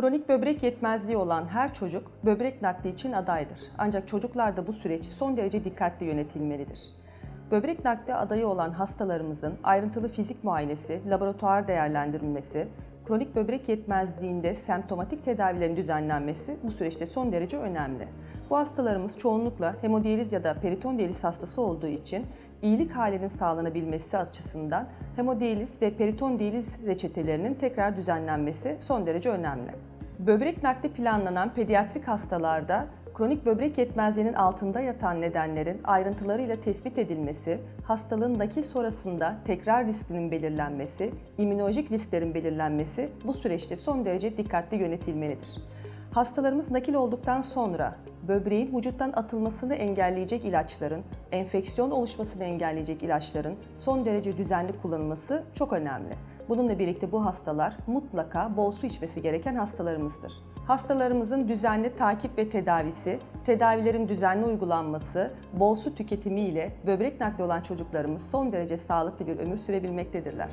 Kronik böbrek yetmezliği olan her çocuk böbrek nakli için adaydır. Ancak çocuklarda bu süreç son derece dikkatli yönetilmelidir. Böbrek nakli adayı olan hastalarımızın ayrıntılı fizik muayenesi, laboratuvar değerlendirilmesi, kronik böbrek yetmezliğinde semptomatik tedavilerin düzenlenmesi bu süreçte son derece önemli. Bu hastalarımız çoğunlukla hemodiyaliz ya da periton hastası olduğu için iyilik halinin sağlanabilmesi açısından hemodiyaliz ve periton diyaliz reçetelerinin tekrar düzenlenmesi son derece önemli. Böbrek nakli planlanan pediatrik hastalarda kronik böbrek yetmezliğinin altında yatan nedenlerin ayrıntılarıyla tespit edilmesi, hastalığın nakil sonrasında tekrar riskinin belirlenmesi, immünolojik risklerin belirlenmesi bu süreçte son derece dikkatli yönetilmelidir. Hastalarımız nakil olduktan sonra böbreğin vücuttan atılmasını engelleyecek ilaçların, enfeksiyon oluşmasını engelleyecek ilaçların son derece düzenli kullanılması çok önemli. Bununla birlikte bu hastalar mutlaka bol su içmesi gereken hastalarımızdır. Hastalarımızın düzenli takip ve tedavisi, tedavilerin düzenli uygulanması, bol su tüketimi ile böbrek nakli olan çocuklarımız son derece sağlıklı bir ömür sürebilmektedirler.